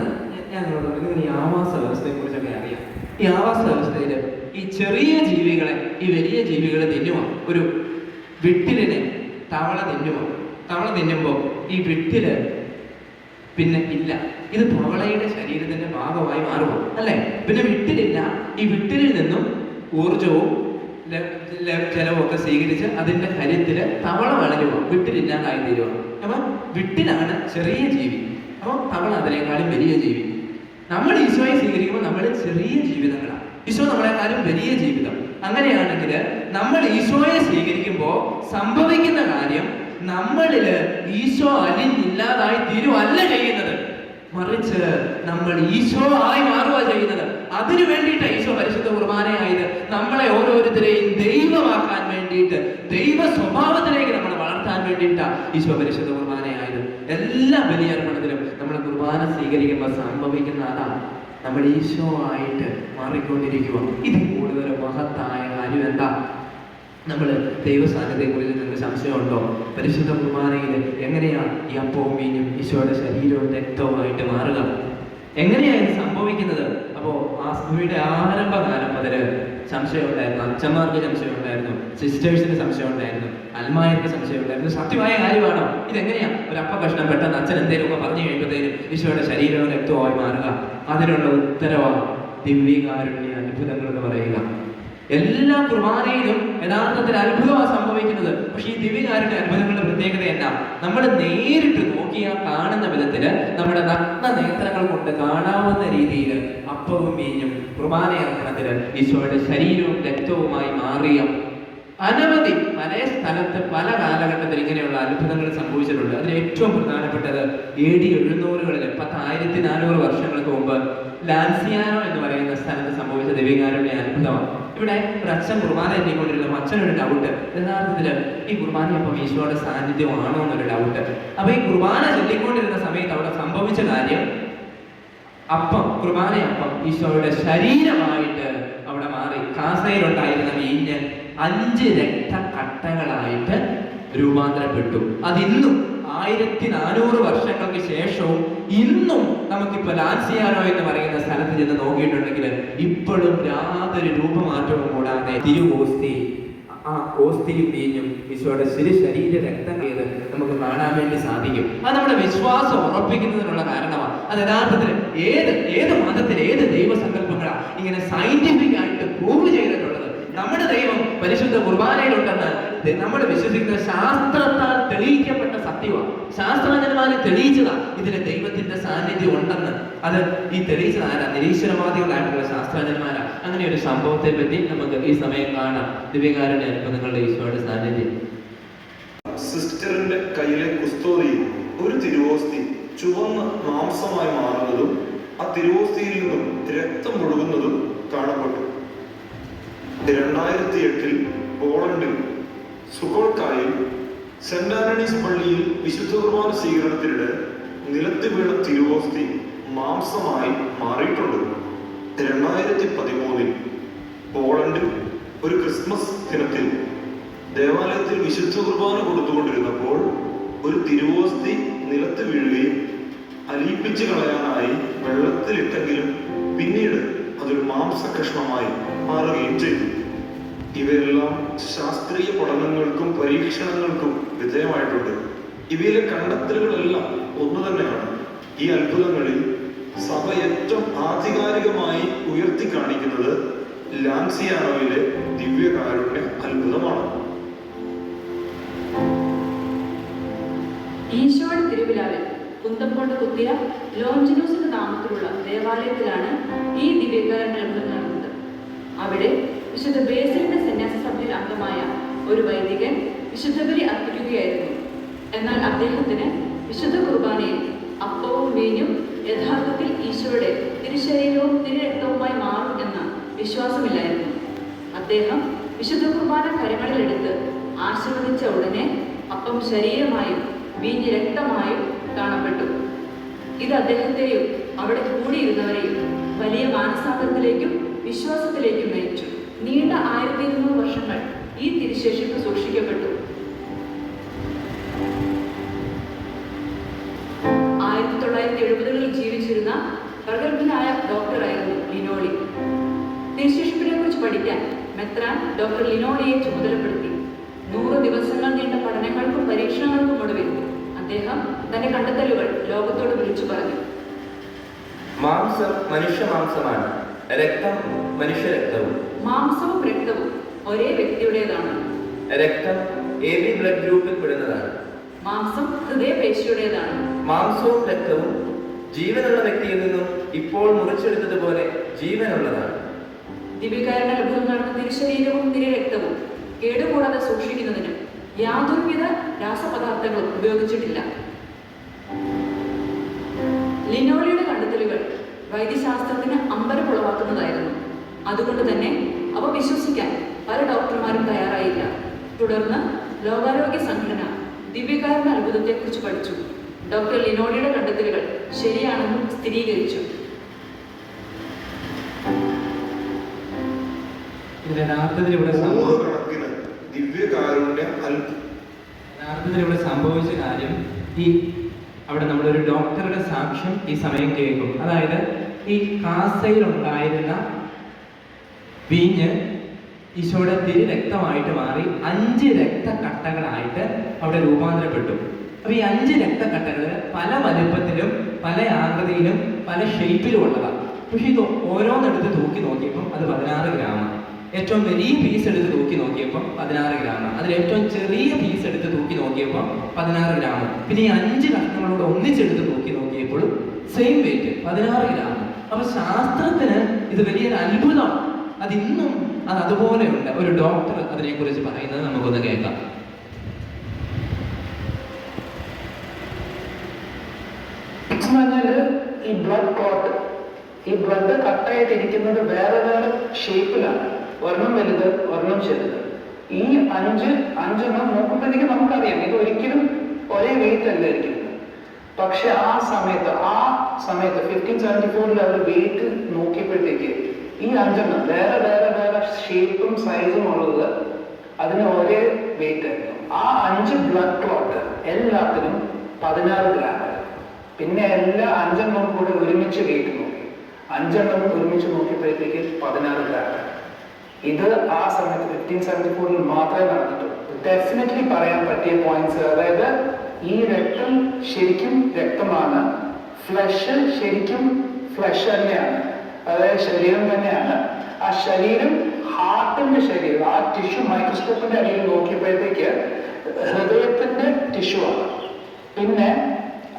ഞാൻ നിങ്ങളോട് ഈ ആവാസ വ്യവസ്ഥയെ കുറിച്ചൊക്കെ അറിയാം. ഈ ആവാസ വ്യവസ്ഥയിൽ ഈ ചെറിയ ജീവികളെ ഈ വലിയ ജീവികളെ തിന്നുമാണ് ഒരു വിട്ടിലിനെ തവള തിന്നുമാണ് തവള തിന്നുമ്പോൾ ഈ വിട്ടിൽ പിന്നെ ഇല്ല. ഇത് തവളയുടെ ശരീരത്തിന്റെ ഭാഗമായി മാറുമോ അല്ലെ? പിന്നെ വിട്ടിലില്ല. ഈ വിട്ടിലിൽ നിന്നും ഊർജവും ജലവും ഒക്കെ സ്വീകരിച്ച് അതിന്റെ കരുത്തിൽ തവള വളരുക വിട്ടിലില്ലാതായി തീരുമോ അപ്പൊ വിട്ടിലാണ് ചെറിയ ജീവി. അപ്പൊ തവള അതിനേക്കാളും വലിയ ജീവി. നമ്മൾ ഈശോയെ സ്വീകരിക്കുമ്പോൾ നമ്മൾ ചെറിയ ജീവിതങ്ങളാണ് ഈശോ നമ്മളെക്കാളും വലിയ ജീവിതം. അങ്ങനെയാണെങ്കിൽ നമ്മൾ ഈശോയെ സ്വീകരിക്കുമ്പോൾ സംഭവിക്കുന്ന കാര്യം നമ്മളിൽ ഈശോ അലിഞ്ഞില്ലാതായി തീരുവല്ല ചെയ്യുന്നത്. മറിച്ച് നമ്മൾ ഈശോ ആയി മാറുക ചെയ്യുന്നത്. അതിനു വേണ്ടിയിട്ട് ഈശോ പരിശുദ്ധ കുർബാനയായത് നമ്മളെ ഓരോരുത്തരെയും ദൈവമാക്കാൻ വേണ്ടിയിട്ട് ദൈവ സ്വഭാവത്തിലേക്ക് നമ്മളെ വളർത്താൻ വേണ്ടിയിട്ടാണ് ഈശോ പരിശുദ്ധ കുർബാനയായത് എല്ലാ ബലിയർപ്പണത്തിലും നമ്മൾ കുർബാന സ്വീകരിക്കുമ്പോൾ സംഭവിക്കുന്ന അതാണ് നമ്മൾ ഈശോ ആയിട്ട് മാറിക്കൊണ്ടിരിക്കുക ഇത് കൂടുതൽ മഹത്തായ കാര്യം എന്താ? നമ്മൾ ദൈവസാന്നിധ്യത്തെ കുറിച്ച് നിങ്ങൾക്ക് സംശയമുണ്ടോ? പരിശുദ്ധ കുർബാനയിൽ എങ്ങനെയാണ് ഈ അപ്പവും മീനും ഈശോയുടെ ശരീരവും രക്തവുമായിട്ട് മാറുക? എങ്ങനെയാണ് ഇത് സംഭവിക്കുന്നത്? അപ്പോ ആ സഭയുടെ ആരംഭകാലം മുതൽ സംശയമുണ്ടായിരുന്നു അച്ഛന്മാർക്ക് സംശയം ഉണ്ടായിരുന്നു സിസ്റ്റേഴ്സിന് സംശയം ഉണ്ടായിരുന്നു അൽമായർക്ക് സംശയം ഉണ്ടായിരുന്നു സത്യമായ കാര്യമാണോ? ഇതെങ്ങനെയാ? ഒരു അപ്പ കഷ്ണം പെട്ടെന്ന് അച്ഛൻ എന്തെങ്കിലുമൊക്കെ പറഞ്ഞു കഴിയുമ്പോഴത്തേനും ഈശോയുടെ ശരീരവും രക്തവുമായി മാറുക. അതിനുള്ള ഉത്തരവാണ് ദിവ്യകാരുണ്യ അത്ഭുതങ്ങൾ എന്ന് പറയുക. എല്ലാ കുർബാനയിലും യഥാർത്ഥത്തിൽ അത്ഭുതമാണ് സംഭവിക്കുന്നത്. പക്ഷേ ഈ ദിവ്യകാരുടെ അത്ഭുതങ്ങളുടെ പ്രത്യേകത എന്നാ നമ്മൾ നേരിട്ട് നോക്കിയാൽ കാണുന്ന വിധത്തിൽ നമ്മുടെ നഗ്ന നേത്രങ്ങൾ കൊണ്ട് കാണാവുന്ന രീതിയിൽ അപ്പവും മീഞ്ഞും കുർബാന അർപ്പണത്തിൽ ഈശോയുടെ ശരീരവും രക്തവുമായി മാറിയ അനവധി പല സ്ഥലത്ത് പല കാലഘട്ടത്തിൽ ഇങ്ങനെയുള്ള അത്ഭുതങ്ങൾ സംഭവിച്ചിട്ടുണ്ട്. അതിൽ ഏറ്റവും പ്രധാനപ്പെട്ടത് എ ഡി എഴുന്നൂറുകളിൽ പത്തായിരത്തി നാനൂറ് വർഷങ്ങൾക്ക് മുമ്പ് ലാൻസിയാനോ എന്ന് പറയുന്ന സ്ഥലത്ത് സംഭവിച്ച ദേവികാരുടെ അത്ഭുതമാണ് ഇവിടെ അച്ഛൻ കുർബാന എത്തിക്കൊണ്ടിരുന്ന അച്ഛനൊരു ഡൗട്ട് യഥാർത്ഥത്തിൽ ഈ കുർബാന ഇപ്പം ഈശോയുടെ സാന്നിധ്യമാണോ എന്നൊരു ഡൗട്ട് അപ്പൊ ഈ കുർബാന ചൊല്ലിക്കൊണ്ടിരുന്ന സമയത്ത് അവിടെ സംഭവിച്ച കാര്യം അപ്പം കുർബാനയപ്പം ഈശോയുടെ ശരീരമായിട്ട് അവിടെ മാറി. അഞ്ച് രക്തക്കട്ടകളായിട്ട് രൂപാന്തരപ്പെട്ടു. അതിന്നും ആയിരത്തി നാനൂറ് വർഷങ്ങൾക്ക് ശേഷവും ഇന്നും നമുക്കിപ്പോ ലാൻസിയാനോ എന്ന് പറയുന്ന സ്ഥലത്ത് ചെന്ന് നോക്കിയിട്ടുണ്ടെങ്കിൽ ഇപ്പോഴും യാതൊരു രൂപമാറ്റവും കൂടാതെ തിരുവോസ്തി ആ ഓസ്തിയും വീഞ്ഞും ഈശോയുടെ ശരി ശരീര രക്തം ചെയ്ത് നമുക്ക് കാണാൻ വേണ്ടി സാധിക്കും. അത് നമ്മുടെ വിശ്വാസം ഉറപ്പിക്കുന്നതിനുള്ള കാരണമാണ്. അത് യഥാർത്ഥത്തിൽ ഏത് ഏത് മതത്തിൽ ഏത് ദൈവസങ്കല്പങ്ങളാണ് ഇങ്ങനെ സയന്റിഫിക് ആയിട്ട് പ്രൂവ് ചെയ്തിട്ടുള്ളത് നമ്മുടെ ദൈവം പരിശുദ്ധ കുർബാനയിലുണ്ടെന്ന് നമ്മൾ വിശ്വസിക്കുന്ന ശാസ്ത്രത്താൽ തെളിയിക്കപ്പെട്ട സത്യമാണ്. ശാസ്ത്രജ്ഞന്മാര് തെളിയിച്ചതാണ് ഇതിന് ദൈവത്തിന്റെ സാന്നിധ്യം ഉണ്ടെന്ന്. അത് ഈ തെളിയിച്ചത് ആരാ? നിരീശ്വരവാദികളായിട്ടുള്ള ശാസ്ത്രജ്ഞന്മാരാ അങ്ങനെ ഒരു സംഭവത്തെ പറ്റി നമുക്ക് ഈ സമയം കാണാം. ദിവ്യകാരുടെ അനുഭവങ്ങളുടെ ഈശോയുടെ സാന്നിധ്യം. സിസ്റ്ററിന്റെ കയ്യിലെ കുസ്തോതിയിൽ ഒരു തിരുവോസ്തി ചുവന്ന മാംസമായി മാറുന്നതും ആ തിരുവോസ്തിയിൽ നിന്നും രക്തം ഒഴുകുന്നതും കാണപ്പെട്ടു. രണ്ടായിരത്തി എട്ടിൽ പോളണ്ടിൽ സുഹോൾക്കായിൽ സെന്റ് ആന്റണീസ് പള്ളിയിൽ വിശുദ്ധ കുർബാന സ്വീകരണത്തിനിടെ നിലത്ത് വീണ തിരുവോസ്തി മാംസമായി മാറിയിട്ടുണ്ട്. രണ്ടായിരത്തി പതിമൂന്നിൽ പോളണ്ടിൽ ഒരു ക്രിസ്മസ് ദിനത്തിൽ ദേവാലയത്തിൽ വിശുദ്ധ കുർബാന കൊടുത്തുകൊണ്ടിരുന്നപ്പോൾ ഒരു തിരുവോസ്തി നിലത്ത് വീഴുകയും അലിയിപ്പിച്ച് കളയാനായി വെള്ളത്തിലിട്ടെങ്കിലും പിന്നീട് അതൊരു മാംസകഷ്ണമായി മാറുകയും ചെയ്തു. ഇവയെല്ലാം ശാസ്ത്രീയ പഠനങ്ങൾക്കും പരീക്ഷണങ്ങൾക്കും വിധേയമായിട്ടുണ്ട്. ഇവയിലെ കണ്ടെത്തലുകളെല്ലാം ഒന്നു തന്നെയാണ്. ഈ അത്ഭുതങ്ങളിൽ സഭ ഏറ്റവും ആധികാരികമായി ഉയർത്തി കാണിക്കുന്നത് ലാൻസിയാനോയിലെ ദിവ്യകാരുണ്യ അത്ഭുതമാണ്. ഈശോയുടെ തിരുവിലാവിൽ കുന്തം കൊണ്ട് കുത്തിയ ലോഞ്ചിനൂസിന്റെ നാമത്തിലുള്ള ദേവാലയത്തിലാണ് ഈ ദിവ്യകരണ അത്ഭുതം നടന്നത് അവിടെ വിശുദ്ധ ബേസലിന്റെ സന്യാസ സഭയിൽ അംഗമായ ഒരു വൈദികൻ വിശുദ്ധ ബലി അർപ്പിക്കുകയായിരുന്നു. എന്നാൽ അദ്ദേഹത്തിന് വിശുദ്ധ കുർബാനയിൽ അപ്പവും വീഞ്ഞും യഥാർത്ഥത്തിൽ ഈശോയുടെ തിരുശരീരവും തിരുരക്തവുമായി മാറും എന്ന വിശ്വാസമില്ലായിരുന്നു. അദ്ദേഹം വിശുദ്ധ കുർബാന കരങ്ങളിലെടുത്ത് ആശീർവദിച്ച ഉടനെ അപ്പം ശരീരമായും വീഞ്ഞ് രക്തമായും കാണപ്പെട്ടു. ഇത് അദ്ദേഹത്തെയും അവിടെ കൂടിയിരുന്നവരെയും വലിയ മാനസാന്തരത്തിലേക്കും വിശ്വാസത്തിലേക്കും നയിച്ചു. നീണ്ട ആയിരത്തി ഇരുന്നൂറ് വർഷങ്ങൾ ഈ തിരുശേഷിപ്പ് സൂക്ഷിക്കപ്പെട്ടു. ആയിരത്തി തൊള്ളായിരത്തി എഴുപതുകളിൽ ജീവിച്ചിരുന്ന പ്രഗത്ഭനായ ഡോക്ടറായിരുന്നു ലിനോളി. തിരുശേഷിപ്പിനെ കുറിച്ച് പഠിക്കാൻ മെത്രാൻ ഡോക്ടർ ലിനോളിയെ ചുമതലപ്പെടുത്തി. നൂറ് ദിവസങ്ങൾ നീണ്ട പഠനങ്ങൾക്കും പരീക്ഷണങ്ങൾക്കും ഒടുവിൽ അദ്ദേഹം തന്റെ കണ്ടെത്തലുകൾ ലോകത്തോട് വിളിച്ചു പറഞ്ഞു. മാംസം മനുഷ്യ മാംസമാണ്. രക്തം മനുഷ്യ രക്തവും. മാംസവും രക്തവും ഒരേ വ്യക്തിയുടേതാണ്. രക്തം എ ബി ബ്ലഡ് ഗ്രൂപ്പിൽ പെടുന്നതാണ്. മാംസം ഹൃദയപേശിയുടേതാണ് മാംസവും രക്തവും ജീവനുള്ള വ്യക്തിയിൽ നിന്നും ഇപ്പോൾ മുറിച്ചെടുത്തതുപോലെ ജീവനുള്ളതാണ്. ദിവ്യകാരണ നടന്ന തിരുശരീരവും തിരുരക്തവും കേടുകൂടാതെ സൂക്ഷിക്കുന്നതിനും യാതൊരുവിധ രാസപദാർത്ഥങ്ങളും ഉപയോഗിച്ചിട്ടില്ല. ലിനോളിയുടെ കണ്ടെത്തലുകൾ വൈദ്യശാസ്ത്രത്തിന് അമ്പരപ്പുളവാക്കുന്നതായിരുന്നു അതുകൊണ്ട് തന്നെ അവ വിശ്വസിക്കാൻ പല ഡോക്ടർമാരും തയ്യാറായില്ല. തുടർന്ന് ലോകാരോഗ്യ സംഘടന ദിവ്യകാരുടെ അത്ഭുതത്തെക്കുറിച്ച് പഠിച്ചു. ഡോക്ടർ ലിനോളിയുടെ കണ്ടെത്തലുകൾ ശരിയാണെന്നും സ്ഥിരീകരിച്ചു. ഇതിൽ യഥാർത്ഥത്തിൽ ഇവിടെ ദിവ്യകാരുണ്യ അൽ യഥാർത്ഥത്തിൽ ഇവിടെ സംഭവിച്ച കാര്യം ഈ അവിടെ നമ്മളൊരു ഡോക്ടറുടെ സാക്ഷ്യം ഈ സമയം കേൾക്കും. അതായത് ഈ കാസയിലുണ്ടായിരുന്ന വീഞ്ഞ് ഈശോയുടെ തിരി രക്തമായിട്ട് മാറി അഞ്ച് രക്തക്കട്ടകളായിട്ട് അവിടെ രൂപാന്തരപ്പെട്ടു. അപ്പൊ ഈ അഞ്ച് രക്തക്കട്ടകൾ പല വലുപ്പത്തിലും പല ആകൃതിയിലും പല ഷേപ്പിലും ഉള്ളതാണ് പക്ഷെ ഇത് ഓരോന്നെടുത്ത് തൂക്കി നോക്കിയപ്പോൾ അത് പതിനാറ് ഗ്രാമാണ്. ഏറ്റവും വലിയ പീസ് എടുത്ത് തൂക്കി നോക്കിയപ്പോൾ പതിനാറ് ഗ്രാം അതിൽ ഏറ്റവും ചെറിയ പീസ് എടുത്ത് തൂക്കി നോക്കിയപ്പോൾ പതിനാറ് ഗ്രാം പിന്നെ ഈ അഞ്ച് കഷ്ണങ്ങളോട് ഒന്നിച്ചെടുത്ത് തൂക്കി നോക്കിയപ്പോഴും സെയിം വെയിറ്റ് പതിനാറ് ഗ്രാം അപ്പൊ ശാസ്ത്രത്തിന് ഇത് വലിയൊരു അത്ഭുതമാണ് അത് ഇന്നും അത് അതുപോലെയുണ്ട്. ഒരു ഡോക്ടർ അതിനെക്കുറിച്ച് പറയുന്നത് നമുക്കൊന്ന് കേൾക്കാം. ഈ ബ്ലഡ് ക്ലോട്ട് ഈ ബ്ലഡ് കട്ടായിട്ടിരിക്കുന്നത് വേറെ വേറെ ഷേപ്പിലാണ് ഒരെണ്ണം വലുത് ഒരെണ്ണം ചെറുത്. ഈ അഞ്ച് അഞ്ചെണ്ണം നോക്കുമ്പോഴത്തേക്ക് നമുക്കറിയാം ഇത് ഒരിക്കലും ഒരേ വെയിറ്റ് അല്ല ഇരിക്കുന്നത്. പക്ഷെ ആ സമയത്ത് ആ സമയത്ത് ഫിഫ്റ്റീൻ സെവന്റി ഫോറിൽ അവർ വെയിറ്റ് നോക്കിയപ്പോഴത്തേക്ക് ഈ അഞ്ചെണ്ണം വേറെ വേറെ വേറെ ഷേപ്പും സൈസും ഉള്ളത് അതിന് ഒരേ വെയിറ്റ് ആയിരുന്നു. ആ അഞ്ച് ബ്ലഡ് ക്ലോട്ട് എല്ലാത്തിനും പതിനാറ് ഗ്രാം പിന്നെ എല്ലാ അഞ്ചെണ്ണം കൂടെ ഒരുമിച്ച് വെയിറ്റ് നോക്കി. അഞ്ചെണ്ണം ഒരുമിച്ച് നോക്കിയപ്പോഴത്തേക്ക് പതിനാറ് ഗ്രാം ഇത് ആ സമയത്ത് ഫിഫ്റ്റീൻ സെവന്റി ഫോറിൽ മാത്രമേ നടന്നിട്ടുള്ളൂ ഡെഫിനറ്റ്ലി പറയാൻ പറ്റിയ പോയിന്റ്സ് അതായത് ഈ രക്തം ശരിക്കും രക്തമാണ്. ഫ്ലഷ് ശരിക്കും ഫ്ലഷ് തന്നെയാണ്. അതായത് ശരീരം തന്നെയാണ്. ആ ശരീരം ഹാർട്ടിന്റെ ശരീരം ആ ടിഷ്യൂ മൈക്രോസ്കോപ്പിന്റെ അടിയിൽ നോക്കിയപ്പോഴത്തേക്ക് ഹൃദയത്തിന്റെ ടിഷ്യൂ ആണ്. പിന്നെ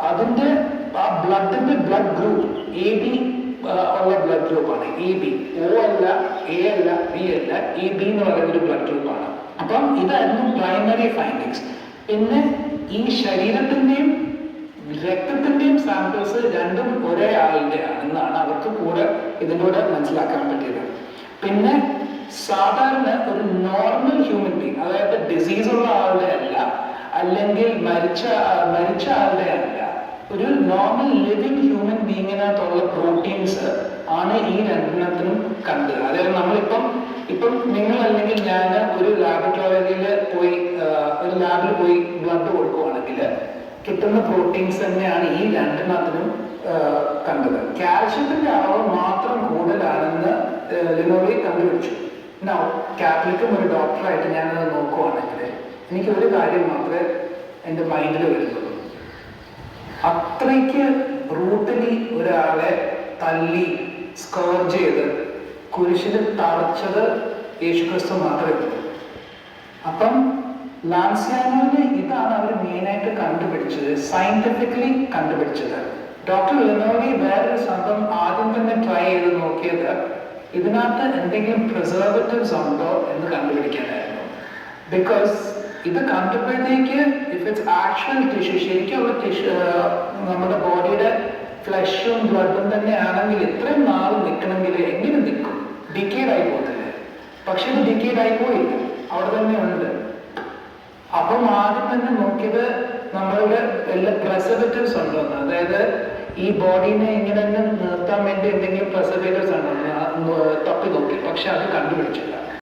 അതിന്റെ ആ ബ്ലഡിന്റെ ബ്ലഡ് ഗ്രൂപ്പ് എ ബി ഉള്ള ബ്ലഡ് ഗ്രൂപ്പാണ് എ ബി ഓ അല്ല എ അല്ല ബി അല്ല എ ബി എന്ന് പറയുന്ന ഒരു ബ്ലഡ് ഗ്രൂപ്പാണ് അപ്പം ഇതായിരുന്നു പ്രൈമറി ഫൈൻഡിങ്സ് പിന്നെ ഈ ശരീരത്തിന്റെയും രക്തത്തിന്റെയും സാമ്പിൾസ് രണ്ടും ഒരേ ആളിന്റെ ആണെന്നാണ് അവർക്ക് കൂടെ ഇതിലൂടെ മനസ്സിലാക്കാൻ പറ്റിയത്. പിന്നെ സാധാരണ ഒരു നോർമൽ ഹ്യൂമൻ ബീങ് അതായത് ഡിസീസ് ഉള്ള ആളുടെ അല്ല അല്ലെങ്കിൽ മരിച്ച മരിച്ച ആളുടെ അല്ല ഒരു നോർമൽ ലിവിങ് ഹ്യൂമൻ ബീങ്ങിനകത്തുള്ള പ്രോട്ടീൻസ് ആണ് ഈ രണ്ടെണ്ണത്തിനും കണ്ടത്. അതായത് നമ്മളിപ്പം ഇപ്പം നിങ്ങൾ അല്ലെങ്കിൽ ഞാൻ ഒരു ലാബറട്ടോറിയിൽ പോയി ഒരു ലാബിൽ പോയി ബ്ലഡ് കൊടുക്കുവാണെങ്കിൽ കിട്ടുന്ന പ്രോട്ടീൻസ് തന്നെയാണ് ഈ രണ്ടെണ്ണത്തിനും കണ്ടത്. കാൽഷ്യത്തിന്റെ അളവ് മാത്രം കൂടുതലാണെന്ന് ലിനോളി കണ്ടുപിടിച്ചു. നോ കാത്തലിക്കും ഒരു ഡോക്ടറായിട്ട് ഞാനത് നോക്കുവാണെങ്കിൽ എനിക്ക് ഒരു കാര്യം മാത്രമേ എന്റെ മൈൻഡിൽ വരുന്നുള്ളൂ. അത്രയ്ക്ക് റൂട്ടിലി ഒരാളെ തല്ലി സ്കേർജ് ചെയ്ത് കുരിശിന് തളച്ചത് യേശുക്രിസ്തു മാത്രമേ ഉള്ളൂ. അപ്പം ലാൻസിയാനോന് ഇതാണ് അവർ മെയിനായിട്ട് കണ്ടുപിടിച്ചത് സയന്റിഫിക്കലി കണ്ടുപിടിച്ചത്. ഡോക്ടർ ലെനോവി വേറൊരു സംഭവം ആദ്യം തന്നെ ട്രൈ ചെയ്ത് നോക്കിയത് ഇതിനകത്ത് എന്തെങ്കിലും പ്രിസർവേറ്റീവ്സ് ഉണ്ടോ എന്ന് കണ്ടുപിടിക്കാനായിരുന്നു. ബിക്കോസ് ഇത് കണ്ടപ്പോഴത്തേക്ക് ഇഫ് ഇറ്റ്സ് ആക്ച്വൽ ടിഷ്യൂ ശരിക്കുള്ള ടിഷ്യൂ നമ്മുടെ ബോഡിയുടെ ഫ്ലഷും ബ്ലഡും തന്നെ ആണെങ്കിൽ ഇത്രയും നാൾ നിൽക്കണമെങ്കിൽ എങ്ങനെ നിൽക്കും ഡിക്കേഡായി പോകത്തില്ലേ? പക്ഷെ ഇത് ഡിക്കേഡ് ആയി പോയില്ല. അവിടെ തന്നെ ഉണ്ട്. അപ്പം ആദ്യം തന്നെ നോക്കിയത് നമ്മളുടെ എല്ലാ പ്രിസർവേറ്റീവ്സ് ഉണ്ടോന്ന് അതായത് ഈ ബോഡീനെ ഇങ്ങനെ തന്നെ നിർത്താൻ വേണ്ടി എന്തെങ്കിലും പ്രസവേറ്റീവ്സ് ഉണ്ടോ തപ്പി നോക്കി. പക്ഷെ അത് കണ്ടുപിടിച്ചില്ല.